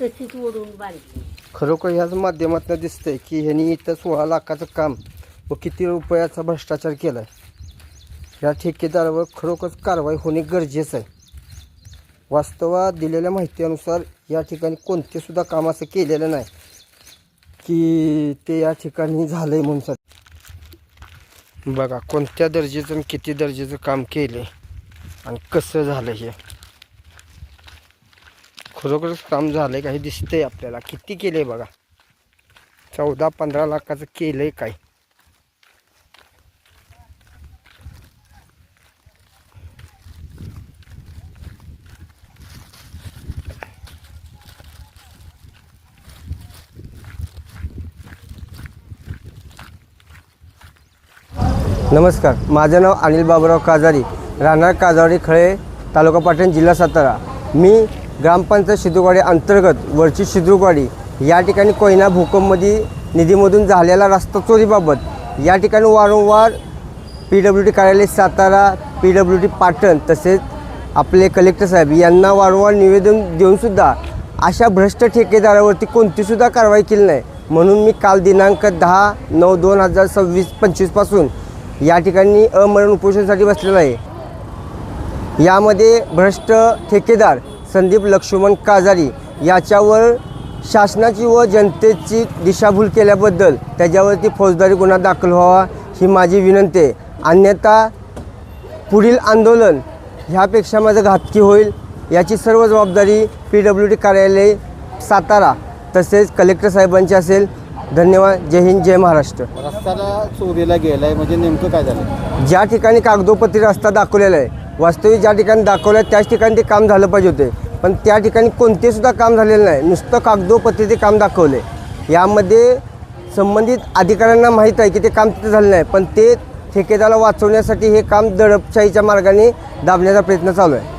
तशीच ओढून बांधली खरोखर ह्याच माध्यमातून दिसतंय की ह्यांनी इथं सोळा लाखाचं काम व किती रुपयाचा भ्रष्टाचार केला आहे या ठेकेदारावर खरोखर कारवाई होणे गरजेचं आहे. वास्तवात दिलेल्या माहितीनुसार या ठिकाणी कोणते सुद्धा काम असं केलेलं नाही की ते या ठिकाणी झालं आहे म्हणून सर. बघा कोणत्या दर्जेचं आणि किती दर्जेचं काम केलं आणि कसं झालं हे. खरोखरच काम झालंय काही दिसतंय आपल्याला. किती केलंय बघा. चौदा पंधरा लाखाचं केलंय काय नमस्कार माझं नाव अनिल बाबुराव काजारी राहणार काजारी खळे तालुका पाटण जिल्हा सातारा. मी ग्रामपंचायत शिद्रुकवाडी अंतर्गत वरची शिद्रुकवाडी या ठिकाणी कोयना भूकंपमध्ये निधीमधून झालेला रस्ता चोरीबाबत या ठिकाणी वारंवार पी डब्ल्यू डी कार्यालय Satara P W D Patan तसेच आपले कलेक्टर साहेब यांना वारंवार निवेदन देऊनसुद्धा अशा भ्रष्ट ठेकेदारावरती कोणतीसुद्धा कारवाई केली नाही. म्हणून मी काल दिनांक दहा नऊ दोन हजार सव्वीस पंचवीसपासून या ठिकाणी अमरण उपोषणासाठी बसलेला आहे. यामध्ये भ्रष्ट ठेकेदार संदीप लक्ष्मण काजारी याच्यावर शासनाची व जनतेची दिशाभूल केल्याबद्दल त्याच्यावरती फौजदारी गुन्हा दाखल व्हावा ही माझी विनंती आहे. अन्यथा पुढील आंदोलन ह्यापेक्षा माझं घातकी होईल याची सर्व जबाबदारी पी डब्ल्यू डी कार्यालय सातारा तसेच कलेक्टर साहेबांची असेल. धन्यवाद. जय हिंद जय महाराष्ट्र. रस्त्याला चोरीला गेलाय म्हणजे नेमकं काय झालं? ज्या ठिकाणी कागदोपत्री रस्ता दाखवलेला आहे वास्तविक ज्या ठिकाणी दाखवलं आहे त्याच ठिकाणी ते काम झालं पाहिजे होते. पण त्या ठिकाणी कोणतेसुद्धा काम झालेलं नाही. नुसतं कागदोपत्री ते काम दाखवले. यामध्ये संबंधित अधिकाऱ्यांना माहीत आहे की ते काम तिथे झालं नाही. पण ते ठेकेदाराला वाचवण्यासाठी हे काम दडपशाहीच्या मार्गाने दाबण्याचा प्रयत्न चालू आहे.